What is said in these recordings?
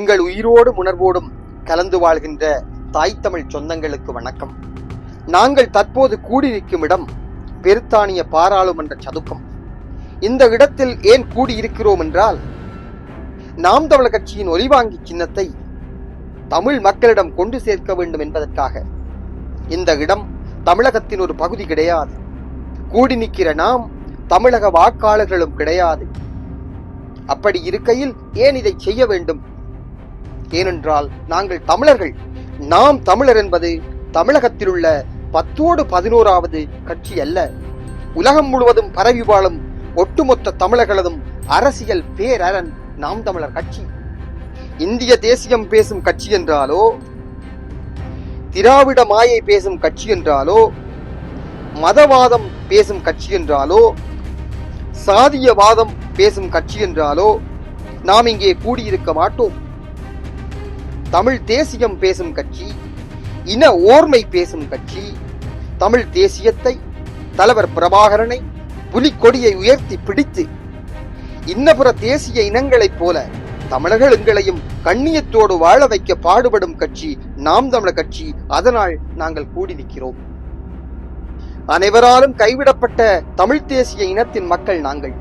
எங்கள் உயிரோடும் உணர்வோடும் கலந்து வாழ்கின்ற தாய் தமிழ் சொந்தங்களுக்கு வணக்கம். நாங்கள் தற்போது கூடியிருக்கும் இடம் பெருத்தானிய பாராளுமன்ற சதுக்கம். இந்த இடத்தில் ஏன் கூடியிருக்கிறோம் என்றால் நாம் தமிழர் கட்சியின் ஒலிவாங்கி சின்னத்தை தமிழ் மக்களிடம் கொண்டு சேர்க்க வேண்டும் என்பதற்காக. இந்த இடம் தமிழகத்தின் ஒரு பகுதி கிடையாது. கூடி நிற்கிற நாம் தமிழக வாக்காளர்களும் கிடையாது. அப்படி இருக்கையில் ஏன் இதை செய்ய வேண்டும்? ஏனென்றால் நாங்கள் தமிழர்கள். நாம் தமிழர் என்பது தமிழகத்தில் உள்ள பத்தோடு பதினோராவது கட்சி அல்ல. உலகம் முழுவதும் பரவி வாழும் ஒட்டுமொத்த தமிழர்களதும் அரசியல் பேரரண் நாம் தமிழர் கட்சி. இந்திய தேசியம் பேசும் கட்சி என்றாலோ திராவிட மாயை பேசும் கட்சி என்றாலோ மதவாதம் பேசும் கட்சி என்றாலோ சாதியவாதம் பேசும் கட்சி என்றாலோ நாம் இங்கே கூடியிருக்க மாட்டோம். தமிழ் தேசியம் பேசும் கட்சி இன ஓர்மை பேசும் கட்சி தமிழ் தேசியத்தை தலைவர் பிரபாகரனை புலிக்கொடியை உயர்த்தி பிடித்து இன்னபுற தேசிய இனங்களைப் போல தமிழர்கள் எங்களையும் கண்ணியத்தோடு வாழ வைக்க பாடுபடும் கட்சி நாம் தமிழர் கட்சி. அதனால் நாங்கள் கூடி நிற்கிறோம். அனைவராலும் கைவிடப்பட்ட தமிழ் தேசிய இனத்தின் மக்கள் நாங்கள்.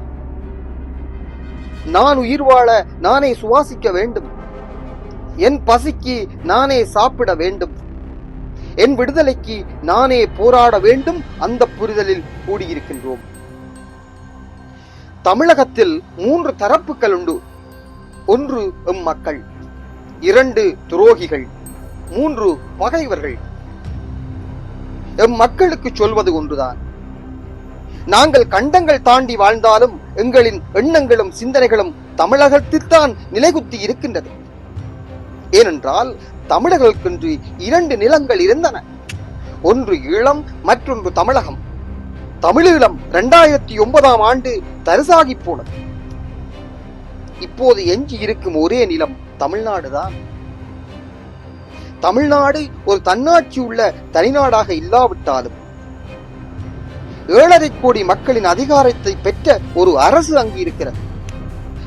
நான் உயிர் வாழ நானே சுவாசிக்க வேண்டும். என் பசிக்கு நானே சாப்பிட வேண்டும். என் விடுதலைக்கு நானே போராட வேண்டும். அந்த புரிதலில் கூடியிருக்கின்றோம். தமிழகத்தில் மூன்று தரப்புகள் உண்டு. ஒன்று எம் மக்கள் இரண்டு துரோகிகள் மூன்று பகைவர்கள். எம் மக்களுக்கு சொல்வது ஒன்றுதான். நாங்கள் கண்டங்கள் தாண்டி வாழ்ந்தாலும் எங்களின் எண்ணங்களும் சிந்தனைகளும் தமிழகத்தில்தான் நிலைகுத்தி இருக்கின்றது. ஏனென்றால் தமிழர்களுக்கென்று இரண்டு நிலங்கள் இருந்தன. ஒன்று ஈழம் மற்றொன்று தமிழகம். தமிழீழம் இரண்டாயிரத்தி ஒன்பதாம் ஆண்டு தரிசாகி போனது. இப்போது எஞ்சி இருக்கும் ஒரே நிலம் தமிழ்நாடுதான் தமிழ்நாடு ஒரு தன்னாட்சி உள்ள தனிநாடாக இல்லாவிட்டாலும் ஏழரை கோடி மக்களின் அதிகாரத்தை பெற்ற ஒரு அரசு அங்கு இருக்கிறது.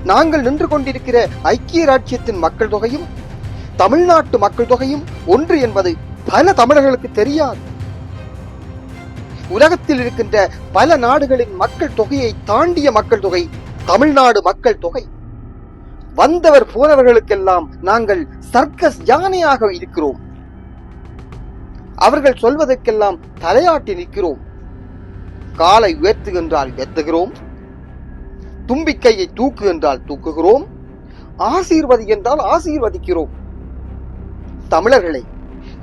நாங்கள் நின்று கொண்டிருக்கிற ஐக்கிய ராஜ்யத்தின் மக்கள் தொகையும் தமிழ்நாட்டு மக்கள் தொகையும் ஒன்று என்பது பல தமிழர்களுக்கு தெரியாது. உலகத்தில் இருக்கின்ற பல நாடுகளின் மக்கள் தொகையை தாண்டிய மக்கள் தொகை தமிழ்நாடு மக்கள் தொகை. வந்தவர் போனவர்களுக்கெல்லாம் நாங்கள் சர்க்கஸ் யானையாக இருக்கிறோம். அவர்கள் சொல்வதற்கெல்லாம் தலையாட்டி நிற்கிறோம். காலை உயர்த்து என்றால் உயர்த்துகிறோம் தும்பிக்கையை தூக்கு என்றால் தூக்குகிறோம். ஆசீர்வதி என்றால் ஆசீர்வதிக்கிறோம். தமிழர்களே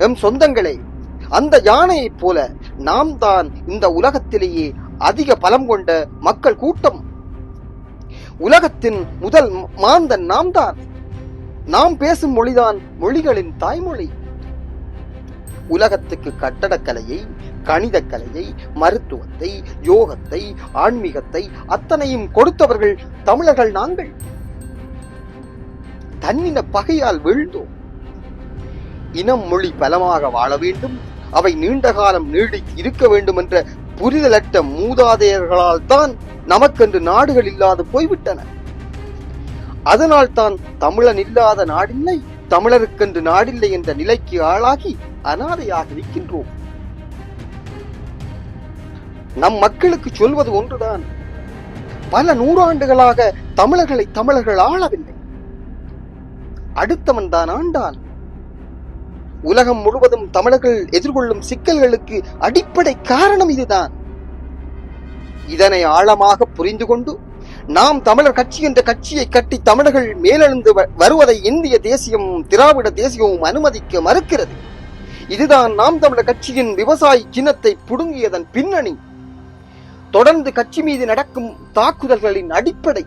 எம் சொந்தங்களே அந்த யானையைப் போல நாம் தான் இந்த உலகத்திலேயே அதிக பலம் கொண்ட மக்கள் கூட்டம். உலகத்தின் முதல் மாந்தன் நாம் தான் நாம் பேசும் மொழிதான் மொழிகளின் தாய்மொழி. உலகத்துக்கு கட்டடக்கலையை கணிதக்கலையை மருத்துவத்தை யோகத்தை ஆன்மீகத்தை அத்தனையும் கொடுத்தவர்கள் தமிழர்கள் நாங்கள். தன்னின பகையால் வீழ்ந்தோம். இனம் மொழி பலமாக வாழ வேண்டும். அவை நீண்ட காலம் நீடித்து இருக்க வேண்டும் என்ற புரிதலற்ற மூதாதையர்களால் தான் நமக்கென்று நாடுகள் இல்லாது போய்விட்டன. அதனால் தான் தமிழன் இல்லாத நாடில்லை தமிழருக்கென்று நாடில்லை என்ற நிலைக்கு ஆளாகி அனாதையாக இருக்கின்றோம் நம் மக்களுக்கு சொல்வது ஒன்றுதான். பல நூறாண்டுகளாக தமிழர்களை தமிழர்கள் ஆளவில்லை. அடுத்தவன் தான் ஆண்டான். உலகம் முழுவதும் தமிழர்கள் எதிர்கொள்ளும் சிக்கல்களுக்கு அடிப்படை காரணம் இதுதான். இதனை ஆழமாக புரிந்து கொண்டு நாம் தமிழர் கட்சி என்ற கட்சியை கட்டி தமிழர்கள் மேலெழுந்து வ- வருவதை இந்திய தேசியமும் திராவிட தேசியமும் அனுமதிக்க மறுக்கிறது. இதுதான் நாம் தமிழர் கட்சியின் விவசாயி சின்னத்தை புடுங்கியதன் பின்னணி. தொடர்ந்து கட்சி மீது நடக்கும் தாக்குதல்களின் அடிப்படை.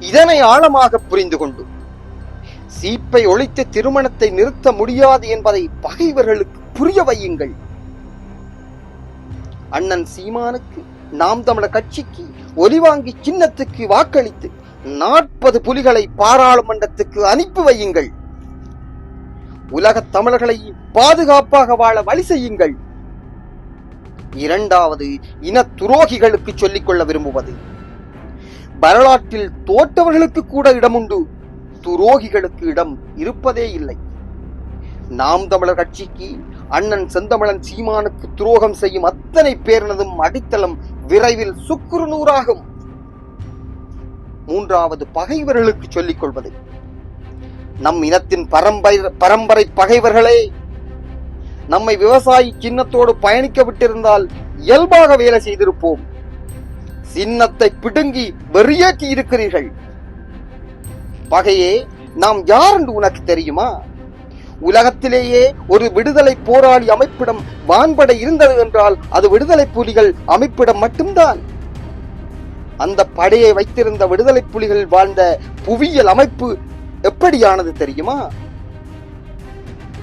இதனை ஆழமாக புரிந்து கொண்டு சீப்பை ஒழித்து திருமணத்தை நிறுத்த முடியாது என்பதை பகைவர்களுக்கு புரிய வையுங்கள். அண்ணன் சீமானுக்கு நாம் தமிழர் கட்சிக்கு ஒலிவாங்கி சின்னத்துக்கு வாக்களித்து நாற்பது புலிகளை பாராளுமன்றத்துக்கு அனுப்பி வையுங்கள். உலகத் தமிழர்களை பாதுகாப்பாக வாழ வழி செய்யுங்கள். இரண்டாவது இன துரோகிகளுக்கு சொல்லிக் கொள்ள விரும்புவது. வரலாற்றில் தோற்றவர்களுக்கு கூட இடமுண்டு துரோகிகளுக்கு இடம் இருப்பதே இல்லை. நாம் தமிழர் கட்சிக்கு அண்ணன் செந்தமிழன் சீமானுக்கு துரோகம் செய்யும் அத்தனை பேரினதும் அடித்தளம் விரைவில் சுக்குறுநூறாகும். மூன்றாவது பகைவர்களுக்கு சொல்லிக் கொள்வது. நம் இனத்தின் பரம்பரை பரம்பரை பகைவர்களே நம்மை விவசாயி சின்னத்தோடு பயணிக்க விட்டிருந்தால் இயல்பாக வேலை செய்திருப்போம். சின்னத்தை பிடுங்கி வெறியேற்றி இருக்கிறீர்கள். பகையே நாம் யார் என்று உனக்கு தெரியுமா? உலகத்திலேயே ஒரு விடுதலை போராளி அமைப்பிடம் வான்படை இருந்தது என்றால் அது விடுதலை புலிகள் அமைப்பிடம் மட்டும்தான். அந்த படையை வைத்திருந்த விடுதலை புலிகள் வாழ்ந்த புவியியல் அமைப்பு எப்படியானது தெரியுமா?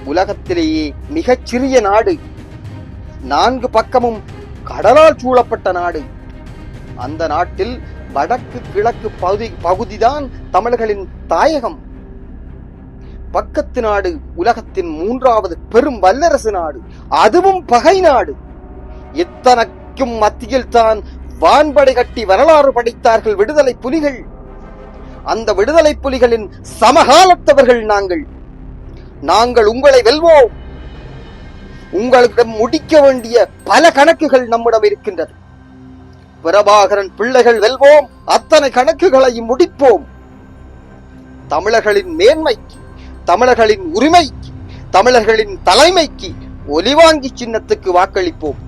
உலகத்திலேயே மிகச் சிறிய நாடு நான்கு பக்கமும் கடலால் சூழப்பட்ட நாடு. அந்த நாட்டில் வடக்கு கிழக்கு பகுதி பகுதிதான் தமிழர்களின் தாயகம். பக்கத்து நாடு உலகத்தின் மூன்றாவது பெரும் வல்லரசு நாடு. அதுவும் பகை நாடு. இத்தனைக்கும் மத்தியில் தான் வான்படை கட்டி வரலாறு படைத்தார்கள் விடுதலை புலிகள். அந்த விடுதலை புலிகளின் சமகாலத்தவர்கள் நாங்கள். நாங்கள் உங்களை வெல்வோம். உங்களிடம் முடிக்க வேண்டிய பல கணக்குகள் நம்மிடம் இருக்கின்றது. பிரபாகரன் பிள்ளைகள் வெல்வோம் அத்தனை கணக்குகளையும் முடிப்போம். தமிழர்களின் மேன்மைக்கு தமிழர்களின் உரிமைக்கு தமிழர்களின் தலைமைக்கு ஒலிவாங்கி சின்னத்துக்கு வாக்களிப்போம்.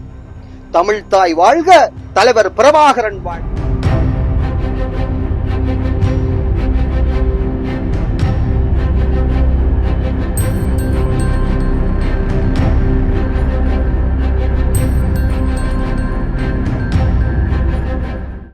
தமிழ் தாய் வாழ்க தலைவர் பிரபாகரன் வாழ்க.